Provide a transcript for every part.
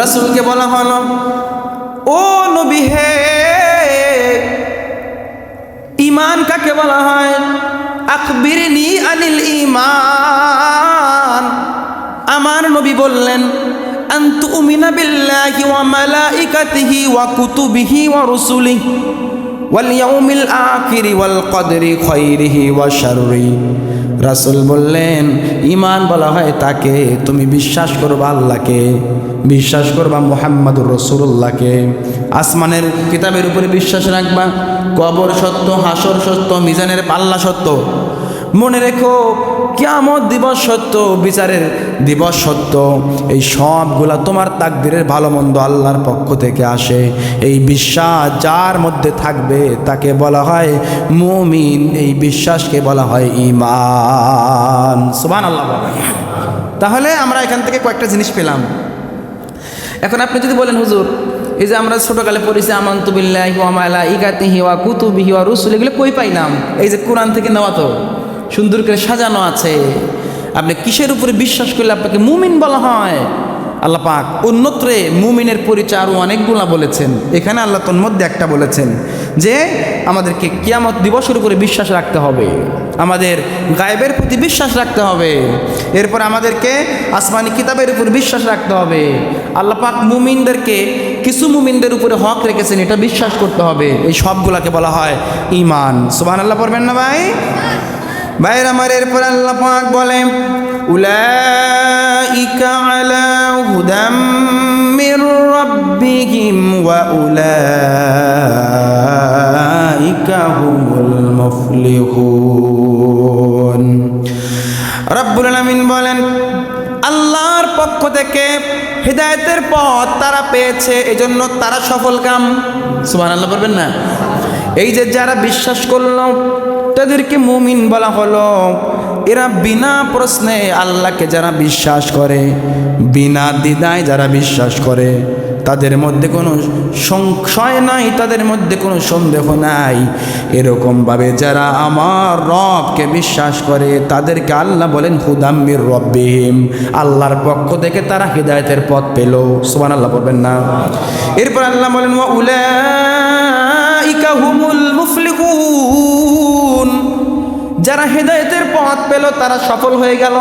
রাসূলকে বলা হলো, ও নবী হে ইমান কাকে বলা হয়? আকবিরনি আনিল ইমান আমার নবী বললেন আন বিল্লাহি ওয়া মালাইকাতিহি ওয়া কুতুবিহি ওয়া রুসুলিহি ওয়াল ইয়াউমিল আখিরি ওয়াল কদরি খাইরিহি ওয়া শাররি। রাসূল বললেন ইমান বলা হয় তাকে, তুমি বিশ্বাস করবা আল্লাহকে, বিশ্বাস করবা মোহাম্মদুর রসুল্লাহকে আসমানের কিতাবের উপরে বিশ্বাস রাখবা, কবর সত্য, হাসর সত্য, মিজানের পাল্লা সত্য। মনে রেখো কেমন দিবস সত্য, বিচারের দিবস সত্য। এই সবগুলা তোমার তাকদিরের ভালো মন্দ আল্লাহর পক্ষ থেকে আসে। এই বিশ্বাস যার মধ্যে থাকবে, তাকে বলা হয় মুমিন। এই বিশ্বাসকে বলা হয় ইমান সুবান আল্লাহ। তাহলে আমরা এখান থেকে কয়েকটা জিনিস পেলাম। এখন আপনি যদি বলেন, হুজুর, এই যে আমরা ছোটকালে পড়েছি আমন্তবিল্লাহি ওয়া মালাইকাতিহি ওয়া কুতুবিহি ওয়া রুসুল এগুলো কই পাইলাম? এই যে কোরআন থেকে নেওয়া তো। সুন্দর করে সাজানো আছে। আপনি কিসের উপরে বিশ্বাস করলে আপনাকে মুমিন বলা হয়? আল্লাহ পাক অন্যত্রে মুমিনের পরিচয় আরও অনেকগুলা বলেছেন। এখানে আল্লাহ তোর মধ্যে একটা বলেছেন যে, আমাদেরকে কিয়ামত দিবসের উপরে বিশ্বাস রাখতে হবে। আমাদের গায়েবের প্রতি বিশ্বাস রাখতে হবে। এরপর আমাদেরকে আসমানি কিতাবের উপর বিশ্বাস রাখতে হবে। আল্লাহ পাক মুমিনদেরকে কিছু মুমিনদের উপরে হক রেখেছেন, এটা বিশ্বাস করতে হবে। এই সবগুলাকে বলা হয় ইমান। সুবাহ আল্লাহ পড়বেন না ভাই? ভাইয়ের, আমার এরপর আল্লাহ পাক বলে উলাইকা হুদাম রব্বুল বলেন, আল্লাহর পক্ষ থেকে হৃদায়তের পথ তারা পেয়েছে, এজন্য তারা সফল কাম সুবহানাল্লাহ বলবেন না? এই যে যারা বিশ্বাস করল তাদেরকে মুমিন বলা হলো, এরা বিনা প্রশ্নে আল্লাহকে যারা বিশ্বাস করে, বিনা দ্বিধায় যারা বিশ্বাস করে, তাদের মধ্যে কোনো সংশয় নাই, তাদের মধ্যে কোনো সন্দেহ নাই। এরকমভাবে যারা আমার রবকে বিশ্বাস করে, তাদেরকে আল্লাহ বলেন হুদাম্মির রব্বিহিম। আল্লাহর পক্ষ থেকে তারা হৃদায়তের পথ পেল। সুবান আল্লাহ বলবেন না। এরপর আল্লাহ বলেন হুমুল মুফলিহুন। যারা হেদায়েতের পথ পেল, তারা সফল হয়ে গেল।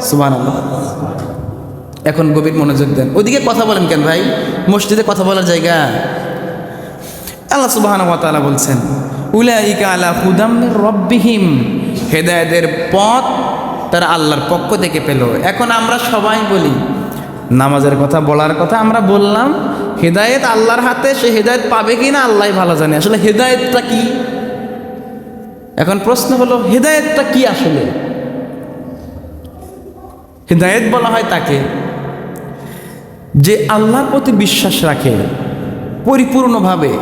সুবহানাল্লাহ। এখন গভীর মনোযোগ দেন। ওদিকে কথা বলেন কেন ভাই? মসজিদে কথা বলার জায়গা। আল্লাহ সুবহানাহু ওয়া তাআলা বলছেন আলা হেদায়েতের পথ তারা আল্লাহর পক্ষ থেকে পেল। এখন আমরা সবাই বলি, নামাজের কথা, বলার কথা আমরা বললাম, হেদায়েত আল্লাহর হাতে, সে হেদায়েত পাবে কি না আল্লাহ ভালো জানে। আসলে হেদায়েতটা কি? এখন প্রশ্ন হলো, হেদায়েতটা কি আসলে? হেদায়েত বলা হয় তাকে যে আল্লাহর প্রতি বিশ্বাস রাখে, পরিপূর্ণভাবে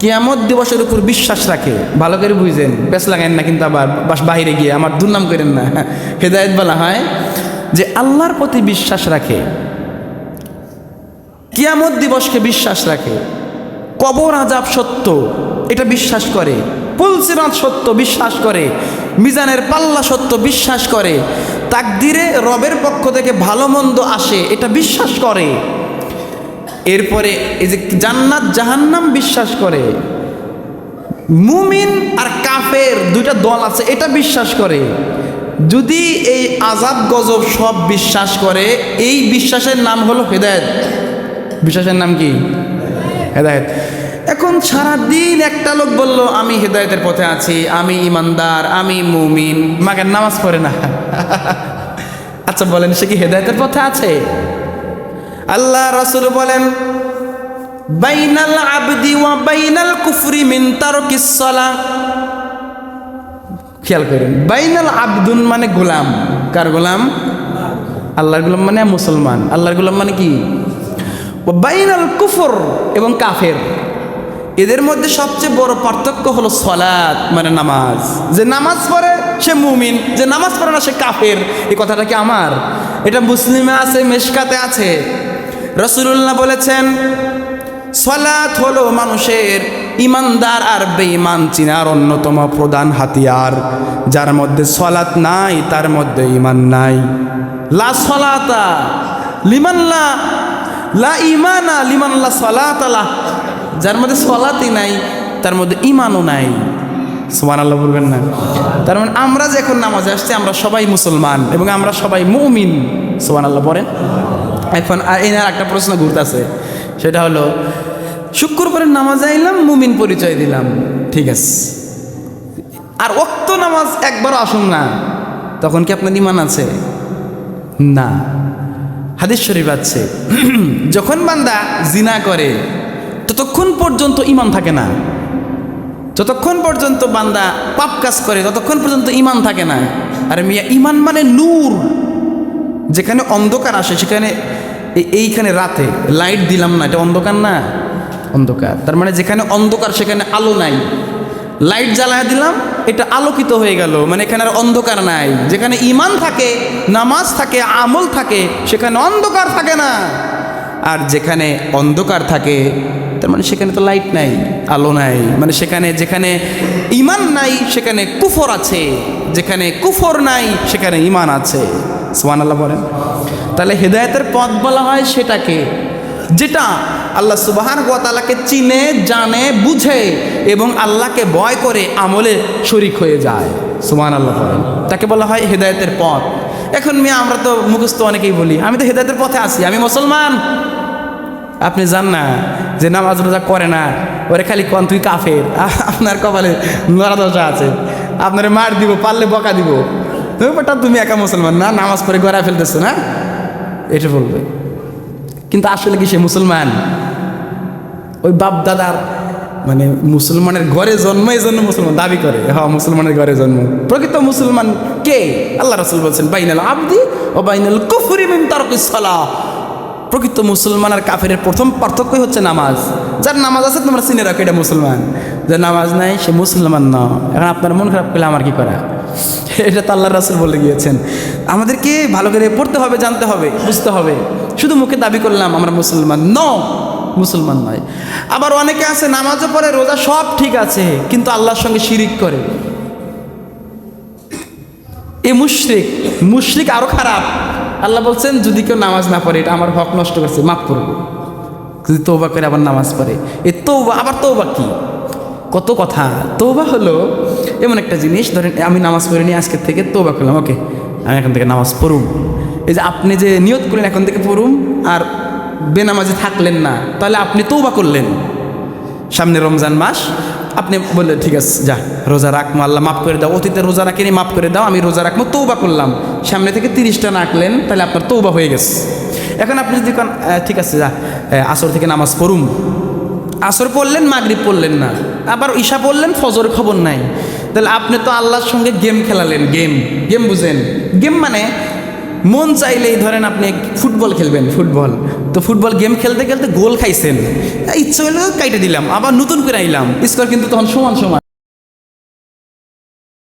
কেয়ামত দিবসের উপর বিশ্বাস রাখে। ভালো করে বুঝেন, বেশ লাগাইন না কিন্তু আবার বাস বাহিরে গিয়ে আমার দুর্নাম করেন না। হেদায়েত বলা হয় যে আল্লাহর প্রতি বিশ্বাস রাখে, কিয়ামত দিবসকে বিশ্বাস রাখে, কবর আজাব সত্য, এটা বিশ্বাস করে। পুলসিরাত সত্য বিশ্বাস করে, মিজানের পাল্লা সত্য বিশ্বাস করে, তাকদিরে রবের পক্ষ থেকে ভালো মন্দ আসে, এটা বিশ্বাস করে। এরপরে এই যে জান্নাত জাহান্নাম বিশ্বাস করে, মুমিন আর কাফের দুইটা দল আছে, এটা বিশ্বাস করে। যদি এই আজাব গজব সব বিশ্বাস করে, এই বিশ্বাসের নাম হলো হেদায়েত। বিশ্বাসের নাম কি? হেদায়েত। এখন সারা দিন একটা লোক বলল, আমি হেদায়েতের পথে আছি, আমি ইমানদার, আমি মুমিন। মাকে নামাজ পড়ে না। আচ্ছা বলেন, সে কি হেদায়েতের পথে আছে? আল্লাহ রাসূল বলেন, বাইনাল আবদি ওয়া বাইনাল কুফরি মিন তারকিস সালাহ খেয়াল করেন, বাইনাল আবদুন মানে গোলাম। কার গোলাম? আল্লাহর গোলাম মানে মুসলমান। আল্লাহর গোলাম মানে কি? বাইনাল কুফর, এবং কাফের। এদের মধ্যে সবচেয়ে বড় পার্থক্য হলো সলাৎ মানে নামাজ। যে নামাজ পড়ে সে মুমিন, যে নামাজ পড়ে না সে কাফের। এই কথাটা কি আমার? এটা মুসলিমে আছে, মেশকাতে আছে। রসুল্লাহ বলেছেন, সলাৎ হলো মানুষের ইমানদার আর বেঈমান চিনার অন্যতম প্রধান হাতিয়ার। যার মধ্যে সলাৎ নাই, তার মধ্যে ইমান নাই। লা সলাতা লা ইমানা লিমান আল্লাহ সলাত আল্লাহ যার মধ্যে সলাতই নাই তার মধ্যে ইমানও নাই। সুমান আল্লাহ বলবেন না। তার মানে আমরা যে এখন নামাজে আসছি আমরা সবাই মুসলমান এবং আমরা সবাই মুমিন। সুমান আল্লাহ পড়েন। এখন আর এনার একটা প্রশ্ন ঘুরতেছে। সেটা হলো শুক্রবারের নামাজে আইলাম মুমিন পরিচয় দিলাম। ঠিক আছে। আর অক্ত নামাজ একবারও আসুন না। তখন কি আপনার ইমান আছে? না। হাদিস শরীফ আছে। যখন বান্দা জিনা করে ততক্ষণ পর্যন্ত ইমান থাকে না, যতক্ষণ পর্যন্ত বান্দা পাপ কাজ করে, ততক্ষণ পর্যন্ত ইমান থাকে না। আর মিয়া, ইমান মানে নূর, যেখানে অন্ধকার আসে, সেখানে এইখানে রাতে লাইট দিলাম না, এটা অন্ধকার না? অন্ধকার। তার মানে যেখানে অন্ধকার, সেখানে আলো নাই। লাইট জ্বালায় দিলাম, এটা আলোকিত হয়ে গেল মানে এখানে আর অন্ধকার নাই। যেখানে ইমান থাকে, নামাজ থাকে, আমল থাকে, সেখানে অন্ধকার থাকে না। আর যেখানে অন্ধকার থাকে মানে সেখানে তো লাইট নাই, আলো নাই। মানে সেখানে, যেখানে ইমান নাই, সেখানে কুফর আছে। যেখানে কুফর নাই, সেখানে ইমান আছে। সোমান আল্লাহ বলেন। তাহলে হেদায়তের পথ বলা হয় সেটাকে, যেটা আল্লাহ সুবাহান গোয়াতালাকে চিনে, জানে, বুঝে এবং আল্লাহকে ভয় করে আমলে শরিক হয়ে যায়। সুমান আল্লাহ বলেন। তাকে বলা হয় হেদায়তের পথ। এখন মেয়ে, আমরা তো মুখস্থ অনেকেই বলি, আমি তো হেদায়তের পথে আছি, আমি মুসলমান। আপনি জান না যে নামাজ রোজা করে না, ওরে খালি কন তুই কাফের। আপনার কপালে নরা দশা আছে। আপনারে মার দিব, পারলে বকা দিব। তুমি বেটা, তুমি একা মুসলমান না, নামাজ পড়ে গড়া ফেলতেছো না? এটা বলবে। কিন্তু আসলে কি সে মুসলমান? ওই বাপ দাদার মানে মুসলমানের ঘরে জন্ম, এই জন্য মুসলমান দাবি করে। হ্যাঁ মুসলমানের ঘরে জন্ম। প্রকৃত মুসলমান কে? আল্লাহ রসুল বলছেন, বাইনাল আবদি ও বাইনাল কুফরি মিন সালাহ। প্রকৃত মুসলমান আর কাফের প্রথম পার্থক্যই হচ্ছে নামাজ। যার নামাজ আছে, তোমরা চিনে রাখো এটা মুসলমান। যার নামাজ নাই, সে মুসলমান ন। এখন আপনার মন খারাপ করলে আমার কি করা? এটা তো আল্লাহ রাসুল বলে গিয়েছেন। আমাদেরকে ভালো করে পড়তে হবে, জানতে হবে, বুঝতে হবে। শুধু মুখে দাবি করলাম, আমরা মুসলমান। ন মুসলমান নয়। আবার অনেকে আছে, নামাজও পড়ে, রোজা সব ঠিক আছে, কিন্তু আল্লাহর সঙ্গে শিরিক করে। এ মুশরিক মুশরিক আরও খারাপ। আল্লাহ বলছেন, যদি কেউ নামাজ না পড়ে, এটা আমার হক নষ্ট করছে, মাফ করব যদি তৌবা করে আবার নামাজ পড়ে, এ তৌবা আবার তৌবা কি? কত কথা। তৌবা হলো এমন একটা জিনিস, ধরেন আমি নামাজ পড়ে নিয়ে আজকের থেকে তৌবা করলাম, ওকে, আমি এখন থেকে নামাজ পড়ুম। এই যে আপনি যে নিয়ত করলেন, এখন থেকে পড়ুম, আর বেনামাজি থাকলেন না, তাহলে আপনি তৌবা করলেন। সামনে রমজান মাস আপনি বললেন, ঠিক আছে, যা, রোজা রাখব আল্লাহ মাফ করে দাও। অতীতে রোজা রাখিনি, মাফ করে দাও। আমি রোজা রাখব, তৌবা করলাম। সামনে থেকে তিরিশটা রাখলেন, তাহলে আপনার তৌবা হয়ে গেছে। এখন আপনি যদি ঠিক আছে, যা আসর থেকে নামাজ পড়ুম। আসর পড়লেন, মাগরিব পড়লেন না। আবার ঈশা পড়লেন ফজর খবর নাই। তাহলে আপনি তো আল্লাহর সঙ্গে গেম খেলালেন, গেম গেম বুঝেন। গেম মানে মন চাইলেই ধরেন আপনি ফুটবল খেলবেন, ফুটবল। তো ফুটবল গেম খেলতে খেলতে গোল খাইছেন। ইচ্ছা হলো কাইটে দিলাম, আবার নতুন করে আইলাম। স্কোর কিন্তু তখন সমান সমান।